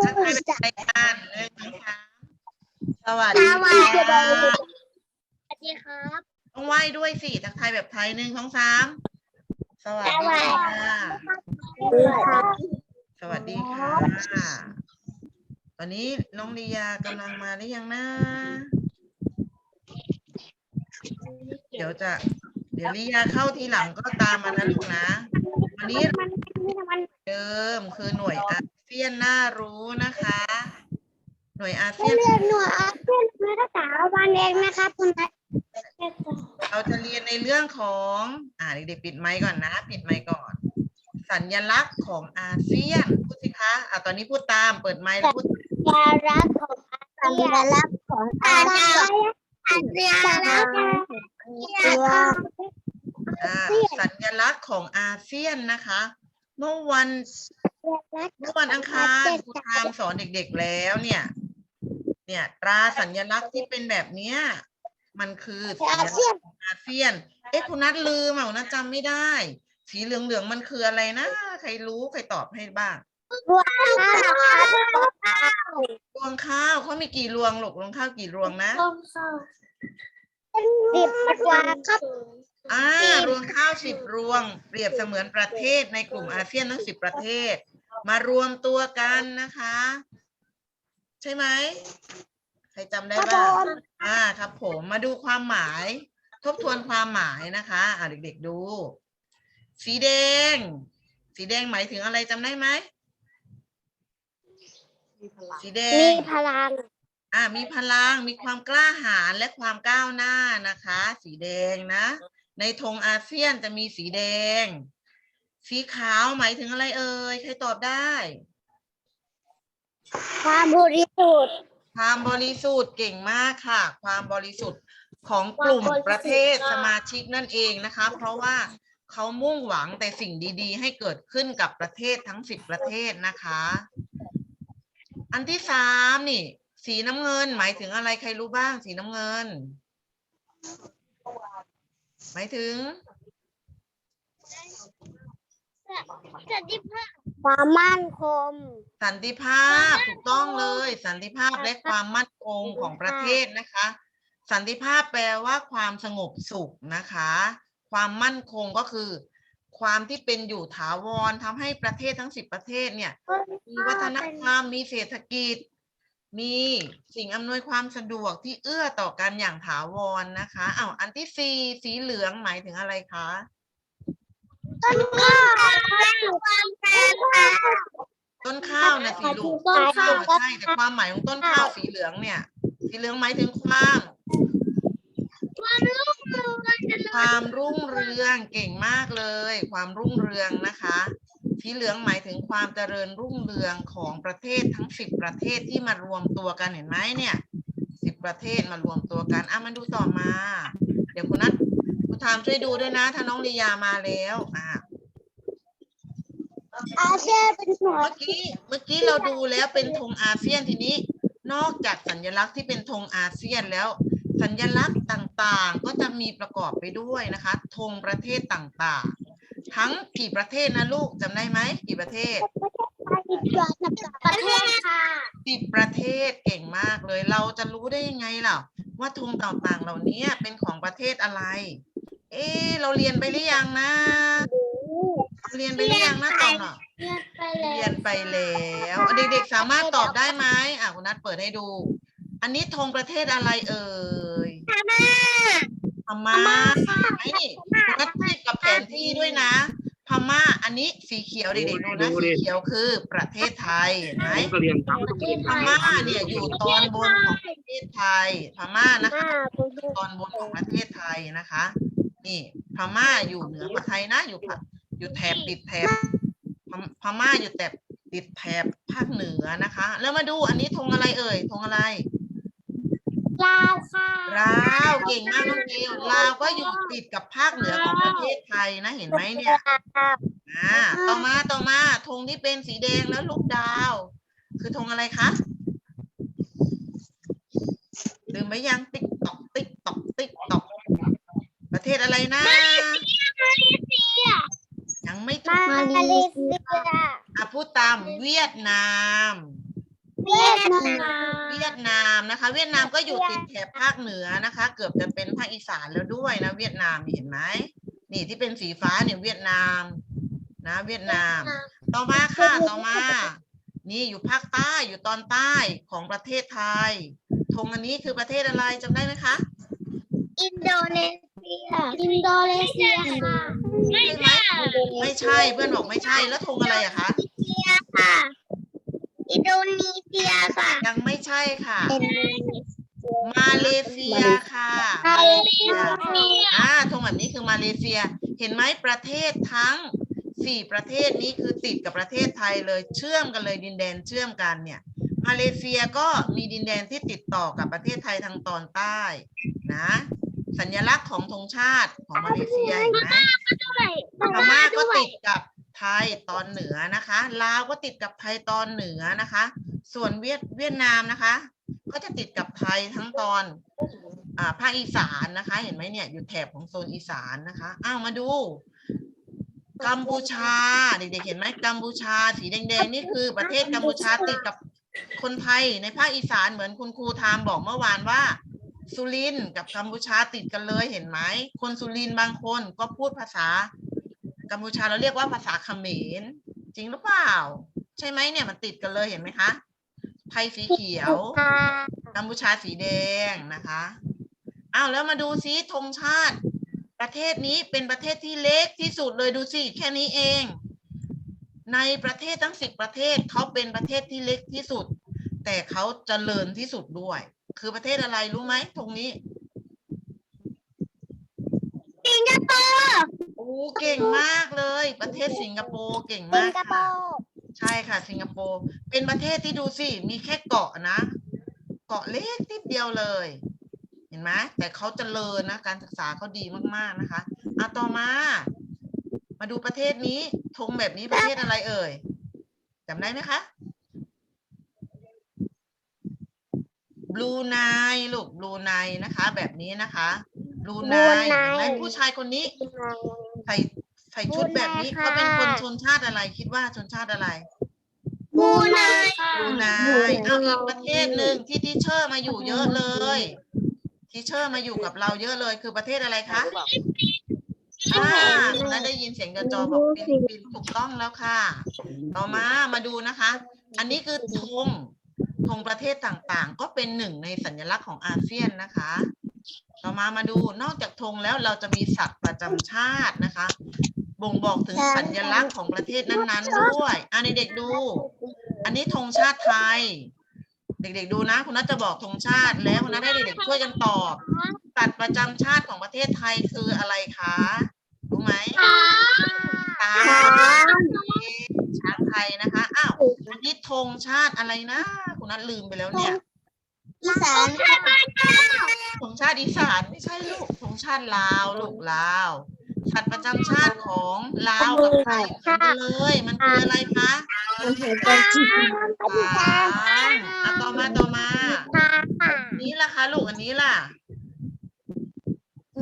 ทักทายเป็นรายการเลยนะคะสวัสดีสวัสดีค่ะครับสวัสดีครับต้องไหว้ด้วยสิทักทายแบบไทยหนึ่งสองสามสวัสดีค่ะสวัสดีค่ะ ตอนนี้น้องลียากำลังมาหรือยังนะ เดี๋ยวจะ เดี๋ยวลียาเข้าทีหลังก็ตามมานะลูกนะ วันนี้เดิมคือหน่วยอาเซียนน่ารู้นะคะ หน่วยอาเซียน เรียนหน่วยอาเซียนภาษาวันเองนะครับคุณนัทเราจะเรียนในเรื่องของ อ่าเด็กๆปิดไมค์ก่อนนะ ปิดไมค์ก่อน สัญลักษณ์ของอาเซียน พูดสิคะอ่าตอนนี้พูดตาม เปิดไมค์แล้วพูด สัญลักษณ์ของอาเซียนสัญลักษณ์ของอาเซียนสัญลักษณ์ของอาเซียนอ่าสัญลักษณ์ของอาเซียนนะคะ เมื่อวัน เมื่อวันอังคารครูทามสอนเด็กๆแล้วเนี่ย เนี่ยตราสัญลักษณ์ที่เป็นแบบเนี้ยมันคือสัญลักษณ์ของอาเซียน เอ๊ะคุณนัทลืมอะคุณนัทจำไม่ได้ สีเหลืองๆมันคืออะไรนะ ใครรู้ใครตอบให้บ้างรวมข้าวข้าวรวงข้าวเขามีกี่รวงลูกรวงข้าวกี่รวงนะต้มข้าวสิบกว่าครับอ่าสิบรวงข้าวสิบรวง เปรียบเสมือนประเทศในกลุ่มอาเซียนทั้งสิบประเทศ มารวมตัวกันนะคะ ใช่ไหมใครจำได้ครับบ้างผมอ่าครับ ผมมาดูความหมาย ทบทวนความหมายนะคะ อ่าเด็กๆดู สีแดง สีแดงหมายถึงอะไรจำได้ไหมสีแดมีงพลังอ่ามีพลังมีความกล้าหาญและความก้าวหน้านะคะ สีแดงนะ ในธงอาเซียนจะมีสีแดง สีขาวหมายถึงอะไรเอ่ย ใครตอบได้ ความบริสุทธิ์ ความบริสุทธิ์เก่งมากค่ะ ความบริสุทธิ์ของกลุ่มความบริสุทธิ์ประเทศค่ะสมาชิกนั่นเองนะคะ เพราะว่าเขามุ่งหวังแต่สิ่งดี ๆ ให้เกิดขึ้นกับประเทศทั้งสิบประเทศนะคะ อันที่สามนี่ สีน้ำเงิน หมายถึงอะไรใครรู้บ้าง สีน้ำเงิน หมายถึง สันติภาพความมั่นคงสันติภาพถูกต้องเลย สันติภาพและความมั่นคงของประเทศนะคะ สันติภาพแปลว่าความสงบสุขนะคะ ความมั่นคงก็คือ ความที่เป็นอยู่ถาวรทำให้ประเทศทั้งสิบประเทศเนี่ย มีวัฒนธรรมมีเศรษฐกิจ มีสิ่งอำนวยความสะดวกที่เอื้อต่อกันอย่างถาวรนะคะอ้าวอันที่สี่สีเหลืองหมายถึงอะไรคะ ต้นข้าวความแปรค่ะต้นข้าวนะสีลูกต้นข้าวใช่แต่ความหมายของต้นข้าวสีเหลืองเนี่ย สีเหลืองหมายถึงความความรุ่งเรืองความรุ่งเรืองเก่งมากเลย ความรุ่งเรืองนะคะ สีเหลืองหมายถึงความเจริญรุ่งเรืองของประเทศทั้งสิบประเทศที่มารวมตัวกันเห็นไหมเนี่ยสิบประเทศมารวมตัวกันอะมาดูต่อมา เดี๋ยวคุณนัท คุณทามช่วยดูด้วยนะ ถ้าน้องลียามาแล้วอะอาเซียนเป็นหัวเมื่อกี้เมื่อกี้เราดูแล้วเป็นธงอาเซียนทีนี้ นอกจากสัญลักษณ์ที่เป็นธงอาเซียนแล้ว สัญลักษณ์ต่างๆ ก็จะมีประกอบไปด้วยนะคะธงประเทศต่างๆ ทั้งกี่ประเทศนะลูกจำได้ไหมกี่ประเทศประเทศค่ะสิบประเทศเก่งมากเลย เราจะรู้ได้ยังไงล่ะว่าธงต่างๆเหล่านี้เป็นของประเทศอะไร เอ๊ะเราเรียนไปหรือยังนะเรียนไปหรือยังนะตอบหน่อยเรียนไปแล้เรียนไปแล้วเด็กๆสามารถตอบได้ไหมอะคุณนัทเปิดให้ดู อันนี้ธงประเทศอะไรเอ่ยพม่าไหมนี่คุณนัทติดกับแผนที่ด้วยนะพม่าอันนี้สีเขียวเด็กๆดูนะดูดิสีเขียวคือประเทศไทยเห็นไหมผมก็เรียนตามต้องเรียนพม่าเนี่ยอยู่ตอนบนของประเทศไทยพม่านะคะตอนบนของประเทศไทยนะคะ นี่พม่าอยู่เหนือกว่าไทยนะ อยู่ภาอยู่แถบติดแถบพมพม่าอยู่แถบติดแถบภาคเหนือนะคะ แล้วมาดูอันนี้ธงอะไรเอ่ยธงอะไรลาวค่ะลาวเก่งมากน้องเกลลาวก็อยู่ติดกับภาคเหนือของประเทศไทยนะเห็นไหมเนี่ยอ่าต่อมาต่อมาธงที่เป็นสีแดงแล้วลูกดาว คือธงอะไรคะลืมไหมยังติ๊กตอกติ๊กตอกติ๊กตอกประเทศ อะไรนะยังไม่ถูมากเลเซียอะพูดตามเวียดนามยดนาม เวียดนามนะคะ เวียดนามก็อยู่ติดแถบภาคเหนือนะคะ เกือบจะเป็นภาคอีสานแล้วด้วยนะ เวียดนามนี่เห็นไหมนี่ที่เป็นสีฟ้าเนี่ยเวียดนาม นะ เวียดนาม ต่อมาค่ะต่อมา นี่อยู่ภาคใต้อยู่ตอนใต้ของประเทศไทยธงอันนี้คือประเทศอะไรจำได้ไหมคะ อินโดนี เซียอินโดนีเซียค่ะใช่ไหมไม่ใช่เพื่อนบอกไม่ใช่แล้วธงอะไรอะคะเซียค่ะ อินโดนีเซียค่ะ ยังไม่ใช่ค่ะอินโดนีเซียมาเลเซียค่ะมาเลเซียอ่าธงแบบนี้คือมาเลเซีย เห็นไหมประเทศทั้งสี่ประเทศนี้คือติดกับประเทศไทยเลยเชื่อมกันเลยดินแดนเชื่อมกันเนี่ย มาเลเซียก็มีดินแดนที่ติดต่อกับประเทศไทยทางตอนใต้นะ สัญลักษณ์ของธงชาติของมาเลเซียเห็นไหมพม่าก็ติดกับไทยตอนเหนือนะคะลาวก็ติดกับไทยตอนเหนือนะคะ ส่วนเวียดเวียดนามนะคะ ก็จะติดกับไทยทั้งตอนอ่าภาคอีสานนะคะ เห็นไหมเนี่ยอยู่แถบของโซนอีสานนะคะอ้าวมาดูกัมพูชาเด็กๆเห็นไหมกัมพูชาสีแดงๆนี่คือประเทศกัมพูชาติดกับคนไทยในภาคอีสานเหมือนคุณครูทามบอกเมื่อวานว่า สุรินกับกัมพูชาติดกันเลยเห็นไหม คนสุรินบางคนก็พูดภาษา กัมพูชาเราเรียกว่าภาษาเขมร จริงหรือเปล่า ใช่ไหมเนี่ยมันติดกันเลยเห็นไหมคะไทยสีเขียว กัมพูชาสีแดงนะคะอ้าวแล้วมาดูซิธงชาติ ประเทศนี้เป็นประเทศที่เล็กที่สุดเลยดูสิแค่นี้เอง ในประเทศทั้งสิบประเทศเขาเป็นประเทศที่เล็กที่สุด แต่เขาเจริญที่สุดด้วย คือประเทศอะไรรู้ไหมธงนี้สิงคโปร์โอ้เก่งมากเลย ประเทศสิงคโปร์เก่งสิมางกคโปค่ะร์ใช่ค่ะ สิงคโปร์เป็นประเทศที่ดูสิมีแค่เกาะนะ เกาะเล็กนิดเดียวเลย เห็นไหมแต่เขาเจริญนะการศึกษาเขาดีมากๆนะคะเอาต่อมา มาดูประเทศนี้ธงแบบนี้ประเทศอะไรเอ่ยจำได้ไหมคะ บลูไนลูกบลูไนนะคะ แบบนี้นะคะบลูไนเห็นไหมผู้ชายคนนี้ใส่ใส่ชุดแบบนี้เขาเป็นคนชนชาติอะไรคิดว่าชนชาติอะไรบูไนบรูไนเอาอีกประเทศหนึ่งที่ทีเชอร์มาอยู่เยอะเลยทีเชอร์มาอยู่กับเราเยอะเลยคือประเทศอะไรคะอ่าแล้วได้ยินเสียงกระจอบอกฟิลิปปินส์ถูกต้องแล้วค่ะ ต่อมามาดูนะคะ อันนี้คือธง ธงประเทศต่างๆ ก็เป็นหนึ่งในสัญลักษณ์ของอาเซียนนะคะ ต่อมามาดูนอกจากธงแล้วเราจะมีสัตว์ประจำชาตินะคะ บ่งบอกถึงสัญลักษณ์ของประเทศนั้นๆด้วยอ่าเด็กๆดู อันนี้ธงชาติไทย เด็กๆดูนะ คุณนัทจะบอกธงชาติแล้วคุณนัทให้เด็กๆช่วยกันตอบสัตว์ประจำชาติของประเทศไทยคืออะไรคะรู้ไหมช้างช้างไทยนะคะ อ้าวอันนี้ธงชาติอะไรนะ คุณนัทลืมไปแล้วเนี่ยอีสานธงชาติอีสานไม่ใช่ลูกธงชาติลาวลูกลาวสัตว์ประจำชาติของลาวกับไทยเหมือนกันเลย มันคืออะไรคะมันถือเป็นจีนช้างอะต่อมาต่อมาค่ะอันนี้ล่ะคะลูกอันนี้ล่ะ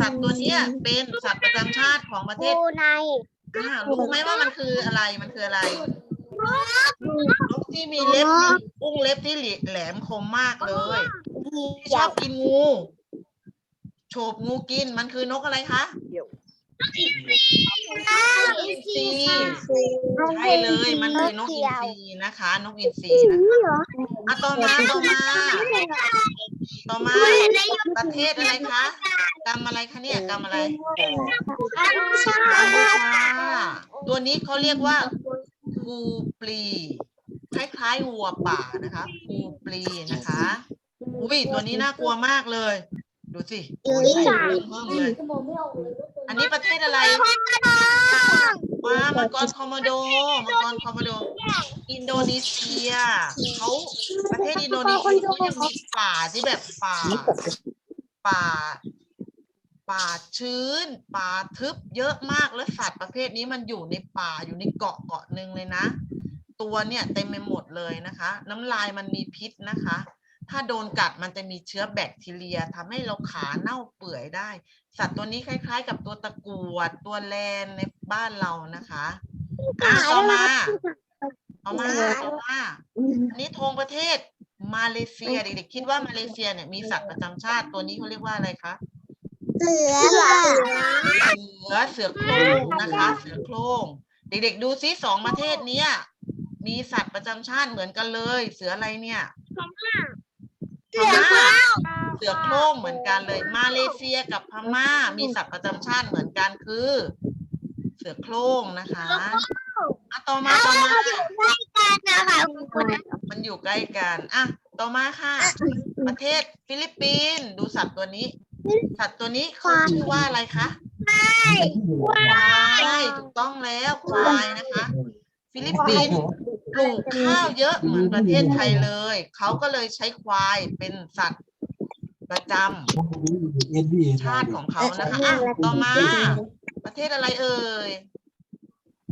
สัตว์ตัวเนี้ยเป็นสัตว์ประจำชาติของประเทบูศไนอ่ารู้ไหมว่ามันคืออะไรมันคืออะไร นกที่มีเล็บมีอุ้งเล็บที่แหลมคมมากเลยที่ชอบกินงูโฉบงูกินมันคือนกอะไรคะอินทรีใช่เลยมันคือนกอินทรีนะคะ นกอินทรีนะคะอะต่อมาต่อมา ต่อมาประเทศอะไรคะกรรมอะไรคะเนี่ยกรรมอะไรกัมพูชาตัวนี้เขาเรียกว่า คูปลี คล้ายๆวัวป่านะคะคูปลีนะคะอุ้ยตัวนี้น่ากลัวมากเลย ดูสิโอ้ยใส่เพิ่มเลย อันนี้ประเทศอะไรว้ามังกรคอมโมโดมังกรคอมโมโด อินโดนีเซียเขาประเทศอินโดนีเซียเขายังมีป่าที่แบบป่า ป่า ป่าชื้น ป่าทึบเยอะมากแล้วสัตว์ประเภทนี้มันอยู่ในป่าอยู่ในเกาะเกาะหนึ่งเลยนะ ตัวเนี่ยเต็มไปหมดเลยนะคะ น้ำลายมันมีพิษนะคะ ถ้าโดนกัดมันจะมีเชื้อแบคทีเรียทำให้เราขาเน่าเปื่อยได้ สัตว์ตัวนี้คล้าย ๆ กับตัวตะกรวดตัวแลนในบ้านเรานะคะอะต่อมาต่อมาต่อมาอันนี้ธงประเทศมาเลเซียเด็กๆคิดว่ามาเลเซียเนี่ยมีสัตว์ประจำชาติตัวนี้เขาเรียกว่าอะไรคะ เสือค่ะเสือเสือโคร่งนะคะ เสือโคร่งเด็กๆดูซิสองประเทศเนี้ยมีสัตว์ประจำชาติเหมือนกันเลย เสืออะไรเนี่ยพม่าเสือโคร่งเหมือนกันเลย มาเลเซียกับพม่า มีสัตว์ประจำชาติเหมือนกันคือ เสือโคร่งนะคะอะต่อมาต่อมาการนะคะคุณมันอยู่ใกล้กันอะต่อมาค่ะ ประเทศฟิลิปปินส์ดูสัตว์ตัวนี้ สัตว์ตัวนี้เขาชื่อว่าอะไรคะควายถูกต้องแล้วควายนะคะ ฟิลิปปินส์ปลูกข้าวเยอะเหมือนประเทศไทยเลย เขาก็เลยใช้ควายเป็นสัตว์ประจำชาติของเขานะคะอะต่อมา ประเทศอะไรเอ่ย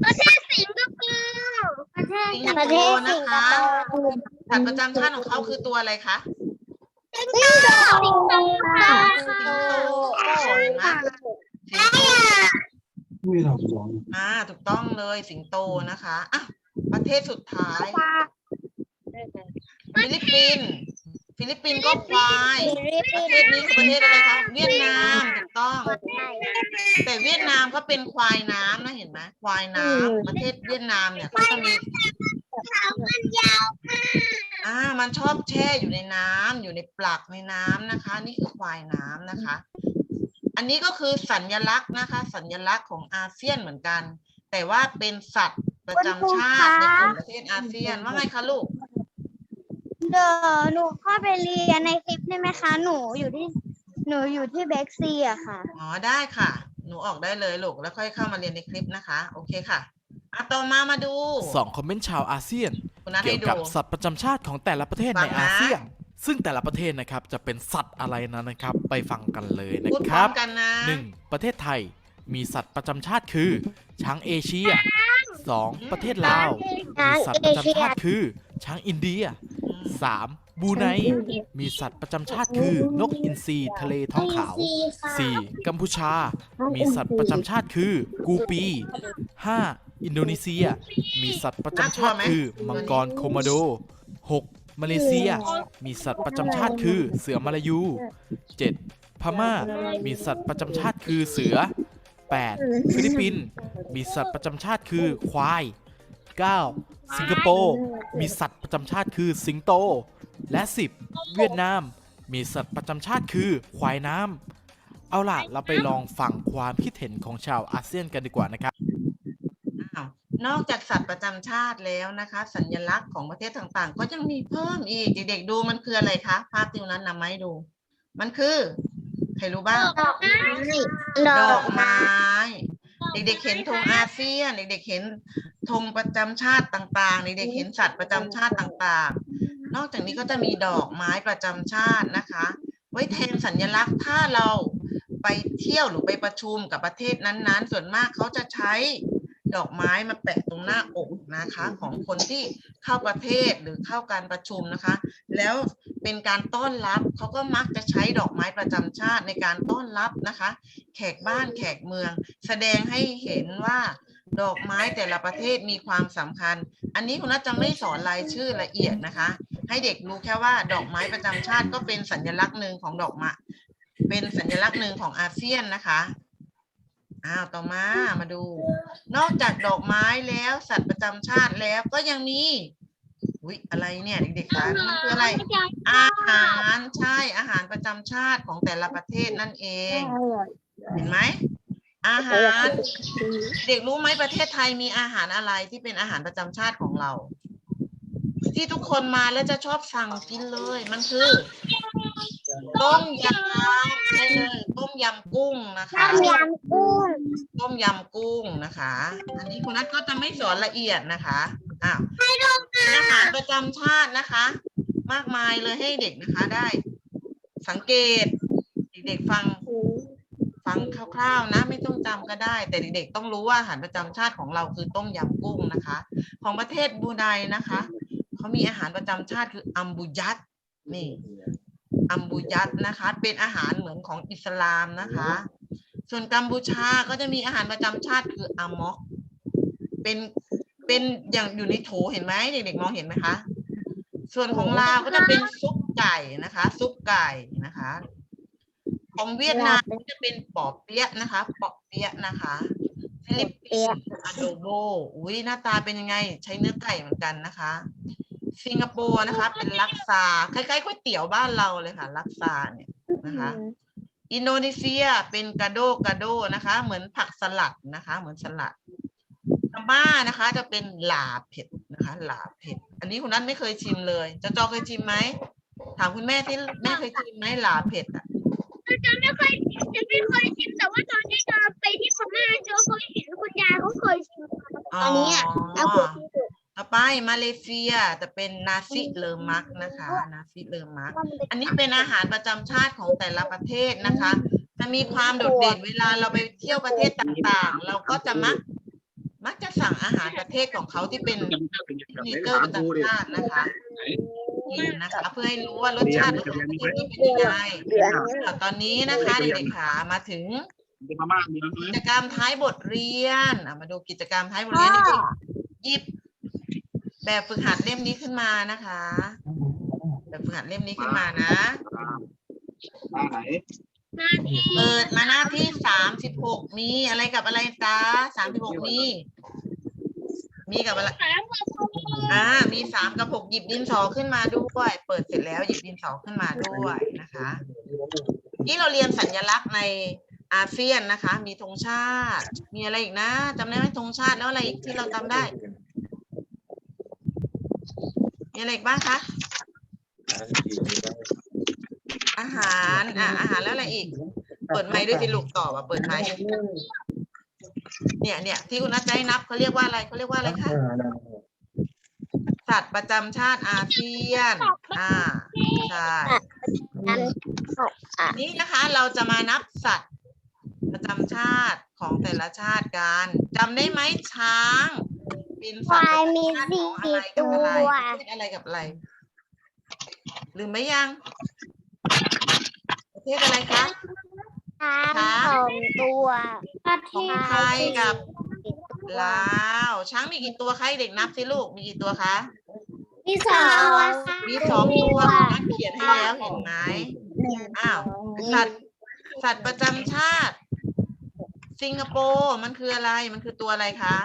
ประเทศสิงคโปร์ประเทศสิงคโปร์นะคะสัตว์ประจำชาติของเขาคือตัวอะไรคะ สิงโตสิงโตค่ะสิงโตเห็นไหมสิงโตอ่าถูกต้องเลยสิงโตนะคะอะประเทศสุดท้าย ฟิลิปปินส์ฟิลิปปินส์ก็ควายประเทศนี้คือประเทศอะไรคะเวียดนามถูกต้อง แต่เวียดนามก็เป็นควายน้ำนะเห็นไหมควายน้ำประเทศเวียดนามเนี่ยเขาจะมี อ่า มันชอบแช่อยู่ในน้ำอยู่ในปลักในน้ำนะคะ นี่คือควายน้ำนะคะ อันนี้ก็คือสัญลักษณ์นะคะ สัญลักษณ์ของอาเซียนเหมือนกัน แต่ว่าเป็นสัตว์ประจำชาติในกลุ่มประเทศอาเซียนว่าไงคะลูก เดี๋ยวหนูเข้าไปเรียนในคลิปได้ไหมคะ หนูอยู่ที่ หนูอยู่ที่เบ็กซีอะค่ะ อ๋อได้ค่ะ หนูออกได้เลยลูกแล้วค่อยเข้ามาเรียนในคลิปนะคะ โอเคค่ะอะต่อมามาดู สองคอมเมนต์ชาวอาเซียน คุณนัทเกี่ให้ยวดู กับสัตว์ประจำชาติของแต่ละประเทศฟัในงนะ อาเซียน ซึ่งแต่ละประเทศนะครับจะเป็นสัตว์อะไรนั้นนะครับ ไปฟังกันเลยนะพูดคพร้อรัมบกันนะหนึ่งประเทศไทยมีสัตว์ประจำชาติคือ ช้างเอเชียสองประเทศลาวมีสัตว์ประจำชาติคือ ช้างอินเดียอืมสามบรูไนมีสัตว์ประจำชาติคือนกอินทรีทะเลท้องขาว 4. กัมพูชา มีสัตว์ประจำชาติคือ กูปี 5. อินโดนีเซีย มีสัตว์ประจำชาติคือมังกรโคโมโด 6. มาเลเซีย มีสัตว์ประจำชาติคือเสือมาลายู 7. พม่า มีสัตว์ประจำชาติคือเสือ 8. ฟิลิปปินส์มีสัตว์ประจำชาติคือควาย 9. สิงคโปร์มีสัตว์ประจำชาติคือสิงโต และ 10. เวียดนาม มีสัตว์ประจำชาติคือควายน้ำเอาล่ะ เราไปลองฟังความคิดเห็นของชาวอาเซียนกันดีกว่านะครับอ้าว นอกจากสัตว์ประจำชาติแล้วนะคะ สัญลักษณ์ของประเทศต่างๆ ก็ยังมีเพิ่มอีกเด็กๆดูมันคืออะไรคะภาพที่นั้นนำมาให้ดู มันคือใครรู้บ้างดอกไม้ดอกไม้ เด็กๆเห็นธงอาเซียนเด็กๆเห็นธงประจำชาติต่างๆเด็กๆเห็นสัตว์ประจำชาติต่างๆ นอกจากนี้ก็จะมีดอกไม้ประจำชาตินะคะ ไว้แทนสัญลักษณ์ถ้าเราไปเที่ยวหรือไปประชุมกับประเทศนั้นๆ ส่วนมากเขาจะใช้ ดอกไม้มาแปะตรงหน้าอกนะคะ ของคนที่เข้าประเทศหรือเข้าการประชุมนะคะ แล้วเป็นการต้อนรับเขาก็มักจะใช้ดอกไม้ประจำชาติในการต้อนรับนะคะ แขกบ้านแขกเมือง แสดงให้เห็นว่าดอกไม้แต่ละประเทศมีความสำคัญ อันนี้คุณนัทจะไม่สอนรายชื่อละเอียดนะคะ ให้เด็กรู้แค่ว่าดอกไม้ประจำชาติก็เป็นสัญลักษณ์หนึ่งของดอกไม้เป็นสัญลักษณ์หนึ่งของอาเซียนนะคะ อ้าวต่อมามาดู นอกจากดอกไม้แล้วสัตว์ประจำชาติแล้วก็ยังมีอุ๊ยอะไรเนี่ยเด็กๆคะมันคืออะไร อาหารใช่อาหารประจำชาติของแต่ละประเทศนั่นเอง เห็นไหมอาหาร เด็กรู้ไหมประเทศไทยมีอาหารอะไรที่เป็นอาหารประจำชาติของเรา ที่ทุกคนมาแล้วจะชอบสั่งกินเลย มันคือ ต้มยำใช่เลยต้มยำกุ้งนะคะ ต้มยำกุ้ง ต้มยำกุ้งนะคะ อันนี้คุณนัทก็จะไม่สอนละเอียดนะคะอ้าวอาหารประจำชาตินะคะ มากมายเลยให้เด็กนะคะได้ สังเกต เด็กๆฟังฟังคร่าวๆนะ ไม่ต้องจำก็ได้ แต่เด็กๆต้องรู้ว่าอาหารประจำชาติของเราคือต้มยำกุ้งนะคะ ของประเทศบรูไนนะคะเขามีอาหารประจำชาติคืออัมบุยัตนี่ อัมบุยัตนะคะ เป็นอาหารเหมือนของอิสลามนะคะ ส่วนกัมพูชาก็จะมีอาหารประจำชาติคืออามอก เป็นเป็นอย่างอยู่ในโถเห็นไหมเด็กๆมองเห็นไหมคะ ส่วนของลาวก็จะเป็นซุปไก่นะคะ ซุปไก่นะคะ ของเวียดนามก็จะเป็นปอเปี๊ยะนะคะปอเปี๊ยะนะคะฟิลิปปินส์อะโดโบอุ้ยหน้าตาเป็นยังไง ใช้เนื้อไก่เหมือนกันนะคะ สิงคโปร์นะคะ เป็นลักซาคล้ายๆก๋วยเตี๋ยวบ้านเราเลยค่ะ ลักซาเนี่ยนะคะ อินโดนีเซียเป็นกาโดกาโดนะคะ เหมือนผักสลัดนะคะ เหมือนสลัดพม่านะคะ จะเป็นหลาเผ็ดนะคะ หลาเผ็ด อันนี้คุณนัทไม่เคยชิมเลยจอจอเคยชิมไหมถามคุณแม่ที่แม่เคยชิมไหมหลาเผ็ดอะจะไม่เคยจะไม่เคยชิมแต่ว่าตอนที่จะไปที่พม่าเจอเคยเห็นคุณยายเขาเคยชิมตอนนี้อะเอาคุที่สุด ต่อไปมาเลเซียจะเป็นนาซิเลอมักนะคะ นาซิเลอมัก อันนี้เป็นอาหารประจำชาติของแต่ละประเทศนะคะ จะมีความโดดเด่นเวลาเราไปเที่ยวประเทศต่างๆ เราก็จะมัก มักจะสั่งอาหารประเทศของเขาที่เป็นซิกเนเจอร์ประจำชาตินะคะกินนะคะเพื่อให้รู้ว่ารสชาติอาหารประเทศนี้เป็นยังไงเหลืองอะตอนนี้นะคะเด็กๆขามาถึงเป็นพม่าเมืองกิจกรรมท้ายบทเรียนอะมาดูกิจกรรมท้ายบทเรียนนี่คือหยิบ แบบฝึกหัดเล่มนี้ขึ้นมานะคะ แบบฝึกหัดเล่มนี้ขึ้นมานะอ่าไหนหน้าที่เปิดมาหน้าที่สามสิบหกมีอะไรกับอะไรจ้าสามสิบหกมีมีกับอะไรสามกับหกอ่ามีสามกับหกหยิบดินสอขึ้นมาด้วย เปิดเสร็จแล้วหยิบดินสอขึ้นมาด้วยนะคะที่เราเรียนสัญลักษณ์ในอาเซียนนะคะ มีธงชาติ มีอะไรอีกนะจำได้ไหมธงชาติแล้วอะไรอีกที่เราจำได้ มีอะไรอีกบ้างคะ อาหาร อะอาหารแล้วอะไรอีก เปิดไมค์ด้วยสิลูกตอบอะเปิดไมค์เนี่ยเนี่ยที่คุณนัทให้นับเขาเรียกว่าอะไรเขาเรียกว่าอะไรคะสัตว์ประจำชาติอาเซียน อ่า ใช่นนี่นะคะเราจะมานับสัตว์ประจำชาติของแต่ละชาติกันจำได้ไหมช้าง เป็นสัตว์ประจำชาติของอะไรกับอะไรประเทศอะไรกับอะไรลืมไหมยัง ประเทศอะไรคะ ช้างสองตัวประเทของศไทยกับลาวช้างมีกี่ตัวคะเด็กนับสิลูกมีกี่ตัวคะ มีสองมีสองตัวนักเขียนให้แล้วเห็นไหมอ้าวสัตว์สัตว์ประจำชาติ สิงคโปร์มันคืออะไรมันคือตัวอะไรคะ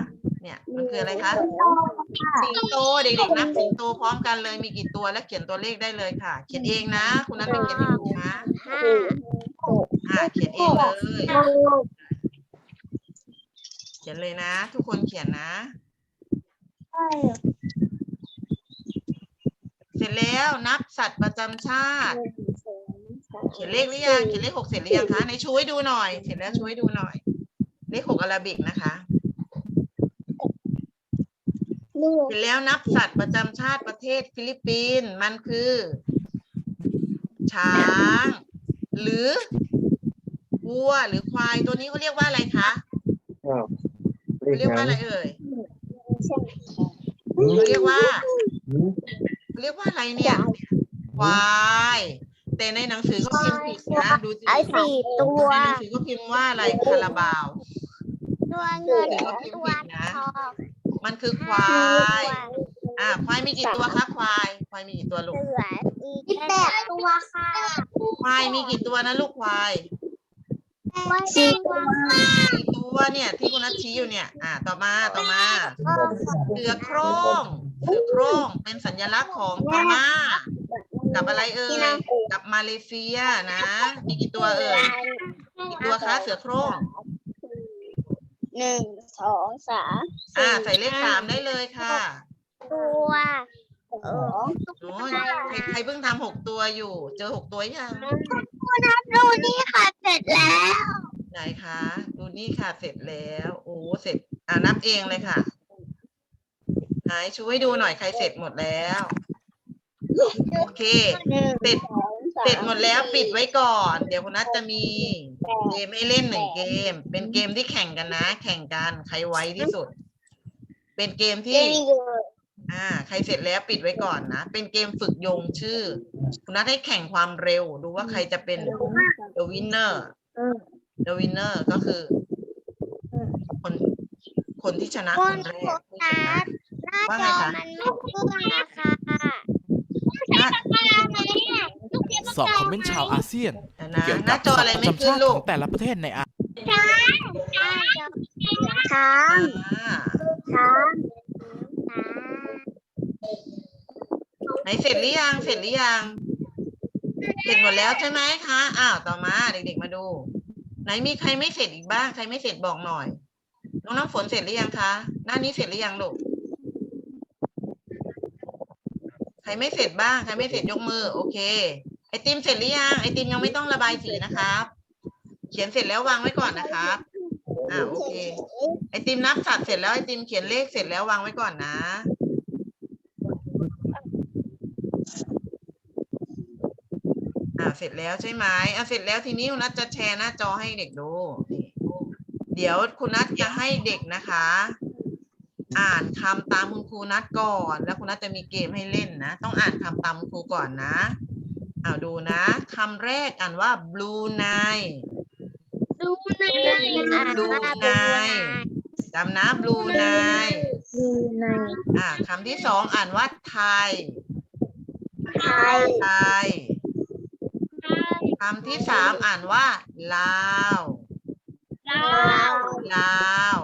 เนี่ย มันคืออะไรคะสิงโตเด็กๆนับสิงโตพร้อมกันเลยมีกี่ตัวและเขียนตัวเลขได้เลยค่ะ เขียนเองนะ คุณนัทเป็นเขียนให้ดูนะห้าอ่าเขียนเองเลยหกเขียนเลยนะ ทุกคนเขียนนะเสร็จแล้วนับสัตว์ประจำชาติ เขียนเลขหรือยังเขียนเลขหกเสร็จหรือยังคะในช่วยดูหน่อย เสร็จแล้วช่วยดูหน่อย เลขหกอาราบิกนะคะลูก เสร็จแล้วนับสัตว์ประจำชาติประเทศฟิลิปปินส์มันคือ ช้าง หรือวัวหรือควายตัวนี้เขาเรียกว่าอะไรคะเขาเรียกว่าอะไรเอ่ยเขาเรียกว่าเขาเรียกว่าอะไรเนี่ยควายแต่ในหนังสือเขาพิมพ์ผิดนะดูสิไอ้สี่ตัวในหนังสือเขาพิมพ์ว่าอะไรคาราบาวตัวเงินตัวทอง มันคือควาย อ่า ควายมีกี่ตัวคะควาย ควายมีกี่ตัวลูกเสืออีกแปดตัวค่ะควายมีกี่ตัวนะลูกควายสี่ตัวกี่ตัวเนี่ยที่คุณนัทชี้อยู่เนี่ย อ่า ต่อมา ต่อมา เสือโคร่งเสือโคร่งเป็นสัญลักษณ์ของพม่า กับอะไรเอ่ย กับมาเลเซียนะ มีกี่ตัวเอ่ย กี่ตัวคะเสือโคร่ง หนึ่งสองสามอ่า ใส่เลขสามได้เลยค่ะตัวสองโอ้ยใครใครเพิ่งทำหกตัวอยู่ เจอหกตัวยังดูนี่ค่ะเสร็จแล้วไหนคะดูนี่ค่ะ เสร็จแล้ว โอ้ เสร็จ อ่านับเองเลยค่ะ ไหนช่วยดูหน่อยใครเสร็จหมดแล้ว โอเค หนึ่งเสร็จสองสาม เสร็จหมดแล้วปิดไว้ก่อน เดี๋ยวคุณนัทจะมีเกมให้เล่นหนึ่งเกม เป็นเกมที่แข่งกันนะ แข่งกันใครไวที่สุด เป็นเกมที่นี่เลยอ่า ใครเสร็จแล้วปิดไว้ก่อนนะ เป็นเกมฝึกโยงชื่อ คุณนัทให้แข่งความเร็ว ดูว่าใครจะเป็น the winner the winner ก็คือ คนคนที่ชนะคคนนแรโฟกผู้ชกันะสหน้าว่าจไงอคะมันไม่ขึ้นนะคะหน้าปากกาไหม อะลูกเขียนปากสอบกาคอมเมนต์ชาวอาเซียนเดี๋ยวนะเกี่ยวหกัน้าบจอสัอะไรตว์ประไม่จำขึ้นชาติลูขกองแต่ละประเทศในอาช้างอ่าช้างไหนเสร็จหรือยังเสร็จหรือยังเสร็จหมดแล้วใช่ไหมคะอ้าวต่อมาเด็กๆมาดู ไหนมีใครไม่เสร็จอีกบ้างใครไม่เสร็จบอกหน่อยน้องน้ำฝนเสร็จหรือยังคะหน้านี้เสร็จหรือยังลูก ใครไม่เสร็จบ้าง ใครไม่เสร็จยกมือ โอเค ไอติมเสร็จหรือยัง ไอติมยังไม่ต้องระบายสีนะครับ เขียนเสร็จแล้ววางไว้ก่อนนะครับ อ่าโอเค ไอติมนับสัตว์เสร็จแล้วไอติมเขียนเลขเสร็จแล้ววางไว้ก่อนนะ อ่าเสร็จแล้วใช่ไหมอ่าเสร็จแล้วทีนี้คุณนัทจะแชร์หน้าจอให้เด็กดู เดี๋ยวคุณนัทจะให้เด็กนะคะ อ่านคำตามคุณครูนัทก่อน แล้วคุณนัทจะมีเกมให้เล่นนะ ต้องอ่านคำตามคุณครูก่อนนะเอาดูนะคำแรกอ่านว่า blue night ดูในดูในจำนะ blue night ดูในอ่าคำที่สองอ่านว่า Thai ไทย Thai คำที่สามอ่านว่าลาว ลาว ลาว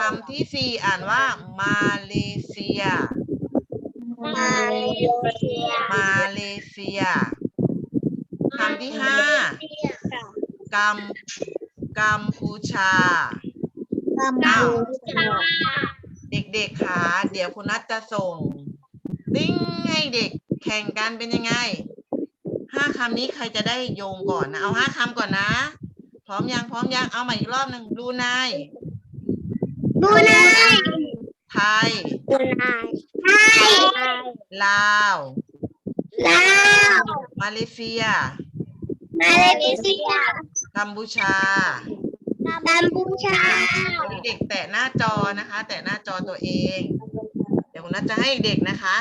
คำที่สี่อ่านว่ามาเลเซีย มาเลเซีย มาเลเซียคำที่ห้ากัมกัมพูชาอ้าวเด็กๆค่ะเดี๋ยวคุณนัทจะส่ง ติ้งให้เด็กแข่งกันเป็นยังไงห้าคำนี้ใครจะได้โยงก่อนนะ เอาห้าคำก่อนนะ พร้อมยังพร้อมยังเอาใหม่อีกรอบหนึ่งดูนาย ดูในไทยดูในไทยลาว ลาว มาเลเซีย มาเลเซีย กัมพูชา กัมพูชาวันนี้เด็กแตะหน้าจอนะคะ แตะหน้าจอตัวเอง เดี๋ยวคุณนัทจะให้เด็กนะคะ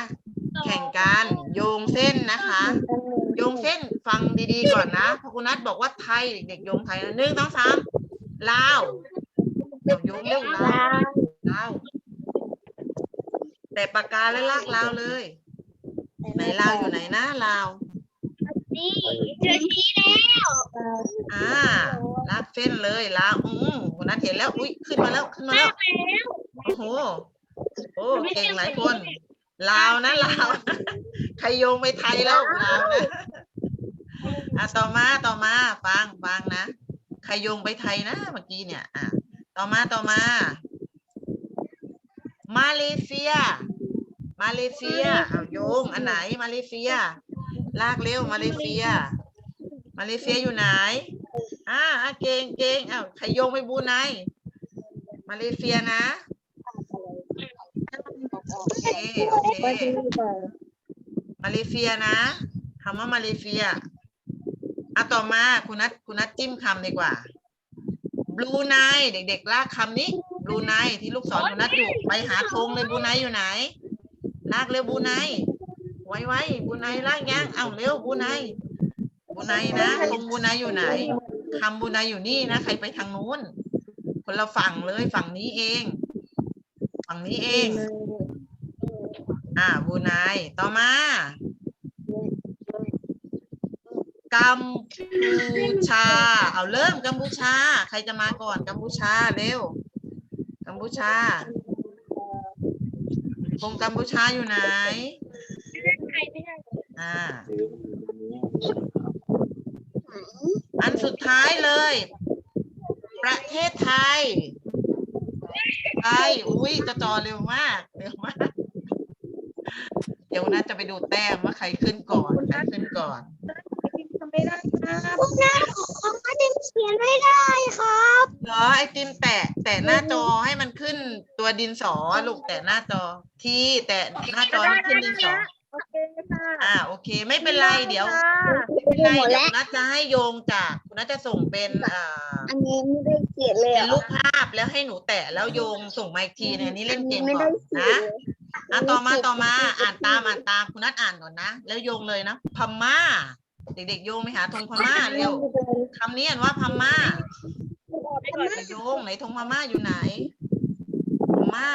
แข่งกันโยงเส้นนะคะโยงเส้นฟังดีๆก่อนนะพอคุณนัทบอกว่าไทยเด็กๆโยงไทยนะหนึ่งสองสามลาว เดี๋ยวโยงเร็วลาวลาวแต่ปากกาและลากลาวเลย ไหนลาวอยู่ไหนนะลาวนี่เจอชี้แล้วอ่าลากเส้นเลยลาวอืมคุณนัทเห็นแล้วอุ้ยขึ้นมาแล้วขึ้นมาแล้วโอ้โหโอ้เก่งหลายคนลาวนะลาวใครโยงไปไทยแล้วลาวนะอะต่อมาต่อมาฟังฟังนะใครโยงไปไทยนะเมื่อกี้เนี่ย อะ ต่อมาต่อมา มาเลเซีย มาเลเซียเอาโยงอันไหนมาเลเซีย ลากเร็วมาเลเซีย มาเลเซียอยู่ไหนอ่าเก่งเก่งอ้าวใครโยงไปบูไนมาเลเซียนะโอเคโอเคมาเลเซียนะคำว่ามาเลเซียอะต่อมาคุณนัทคุณนัทจิ้มคำดีกว่า บลูไนเด็กๆลากคำนี้บลูไนที่ลูกศรคุณนัทอยู่ไปหาธงเลยบลูไนอยู่ไหน ลากเร็วบลูไนไว้ไว้บลูไนลากยังเอาเร็วบลูไนบลูไนนะธงบลูไนอยู่ไหนคำบลูไนอยู่นี่นะ ใครไปทางนู้น คนละฝั่งเลยฝั่งนี้เอง ฝั่งนี้เอง อ่าบรูไนต่อมา กัมพูชา เอาเริ่มกัมพูชา ใครจะมาก่อนกัมพูชาเร็ว กัมพูชาคงกัมพูชาอยู่ไหนอ่าอันสุดท้ายเลย ประเทศไทยไทยอุ้ยจะจอเร็วมากเร็วมาก เดี๋ยวน่าจะไปดูแต้มว่าใครขึ้นก่อนใครขึ้นก่อน พวกนั้นของก็จะเขียนไม่ได้ครับเหรอไอติมแตะแตะหน้าจอให้มันขึ้นตัวดินสอลูกแตะหน้าจอที่แตะหน้าจอให้ขึ้นดินสอโอเคค่ะอ่าโอเค ไม่เป็นไรเดี๋ยวไม่เป็นไรเดี๋ยวคุณนัทจะให้โยงจากคุณนัทจะส่งเป็นอ่าอันนี้ไม่ได้เขียนเลยเป็นรูปภาพแล้วให้หนูแตะแล้วโยงส่งมาอีกทีเนี่ยอันนี้เล่นเกมไม่ก่ได้อนเขียนะนอะต่อมาต่อมาอ่านตามอ่านตามคุณนัทอ่านก่อนนะ แล้วโยงเลยนะพม่า เด็กๆโยงไปหาธงพม่าเร็วคำนี้อ่านว่าพม่าโยงไหนธงพม่าอยู่ไหนพม่า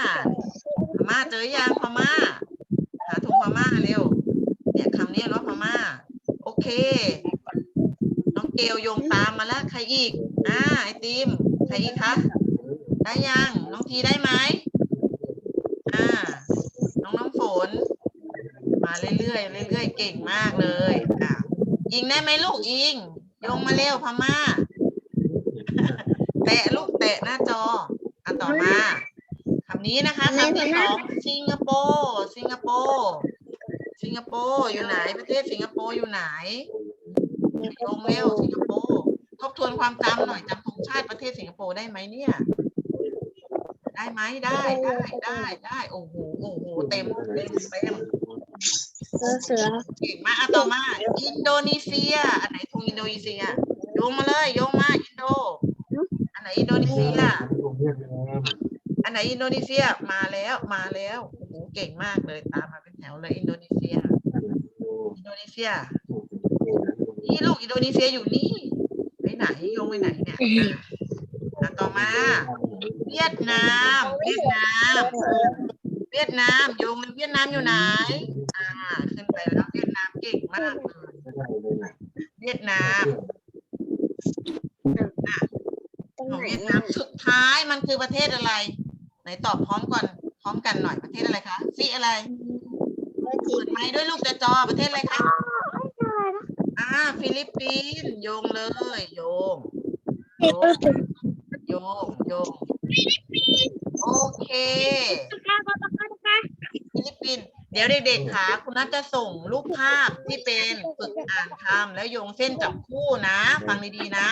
พม่าเจอยังพม่า หาธงพม่าเร็ว เนี่ยคำนี้ว่าพม่า โอเค น้องเกลโยงตามมาแล้วใครอีกอ่าไอติมใครอีกคะได้ยังน้องทีได้ไหมอ่า น้องน้ำฝน มาเรื่อยๆเรื่อยๆเก่งมากเลยอ่า ยิงได้ไหมลูกยิงโยงมาเร็วพม่าแตะลูกแตะหน้าจออะต่อมาคำนี้นะคะคำที่สองสิงคโปร์สิงคโปร์สิงคโปร์อยู่ไหน ประเทศสิงคโปร์อยู่ไหนลงเร็วสิงคโปร์ทบทวนความจำหน่อยจำธงชาติประเทศสิงคโปร์ได้ไหมเนี่ย ได้ไหมได้ได้ได้ได้โอ้โหโอ้โหเต็มเต็มเต็ม เสือเสือเก่งมากอะต่อมา อินโดนีเซีย อันไหนธงอินโดนีเซียโยงมาเลยโยงมาอินโด อันไหนอินโดนีเซีย อันไหนอินโดนีเซียมาแล้วมาแล้วโอ้โหเก่งมากเลยตามมาเป็นแถวเลยอินโดนีเซีย อินโดนีเซีย นี่ลูกอินโดนีเซียอยู่นี่ไปไหนโยงไปไหนเนี่ยอะต่อมา เวียดนาม เวียดนาม เวียดนามโยงเลยเวียดนามอยู่ไหน ไปแล้วเวียดนามเก่งมากเลยเวียดนามตรงของไหนเวียดนาอะมสุดท้ายมันคือประเทศอะไร ไหนตอบพร้อมก่อนพร้อมกันหน่อยประเทศอะไรคะซีอะไรเปิดไม้ด้วยลูกจะจอประเทศอะไรคะอ่า ฟิลิปปินส์โยงเลย โยงโยงโยงโยงโอเคฟิลิปปินส์เดี๋ยวเด็กๆค่ะคุณนัทจะส่งรูปภาพที่เป็นฝึกอ่านคำแล้วโยงเส้นจับคู่นะ ฟังดีๆนะ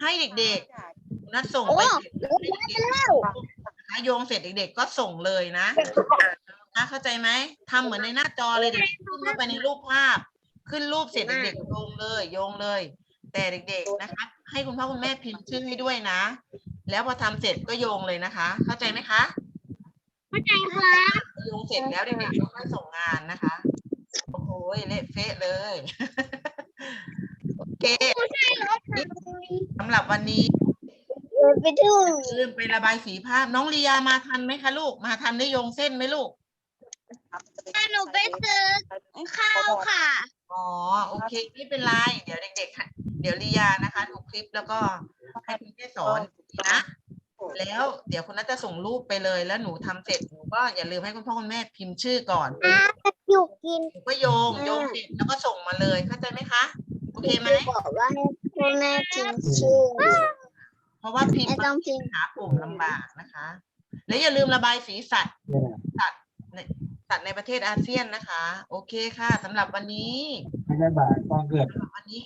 ให้เด็กๆคุณนัทส่งไปให้เด็กๆนะคะโยงเสร็จเด็กๆก็ส่งเลยนะนะเข้าใจไหมทำเหมือนในหน้าจอเลยเด็กขึ้นเข้าไปในรูปภาพ ขึ้นรูปเสร็จเด็กๆโยงเลยโยงเลย แต่เด็กๆนะคะให้คุณพ่อคุณแม่พิมพ์ชื่อให้ด้วยนะ แล้วพอทำเสร็จก็โยงเลยนะคะ เข้าใจไหมคะเข้าใจครับ ลงเสร็จแล้วเด็กๆก็ค่อยส่งงานนะคะ โอ้โหเละเฟะเลย โอเคสำหรับวันนี้ไปดูลืมไประบายสีภาพ น้องลียามาทันไหมคะลูก มาทันได้โยงเส้นไหมลูกหนูไปซื้อข้าวค่ะ อ๋อ โอเค ไม่เป็นไร เดี๋ยวเด็กๆให้เดี๋ยวลียานะคะดูคลิปแล้วก็ให้คุณแม่สอนนะ แล้วเดี๋ยวคุณนัทจะส่งรูปไปเลย แล้วหนูทำเสร็จหนูก็อย่าลืมให้คุณพ่อคุณแม่พิมพ์ชื่อก่อนอยู่กินหนูก็โยงโยงเสร็จแล้วก็ส่งมาเลยเข้าใจไหมคะโอเคไหมบอกว่าให้พ่อแม่พิมพ์ชื่อเพราะว่าพิมพ์ไม่ต้องพิมพ์หาปุ่มลำบากนะคะ และอย่าลืมระบายสีสัตว์สัตว์ในสัตว์ในประเทศอาเซียนนะคะ โอเคค่ะสำหรับวันนี้ไม่ได้บาทตอนเกิดวันนี้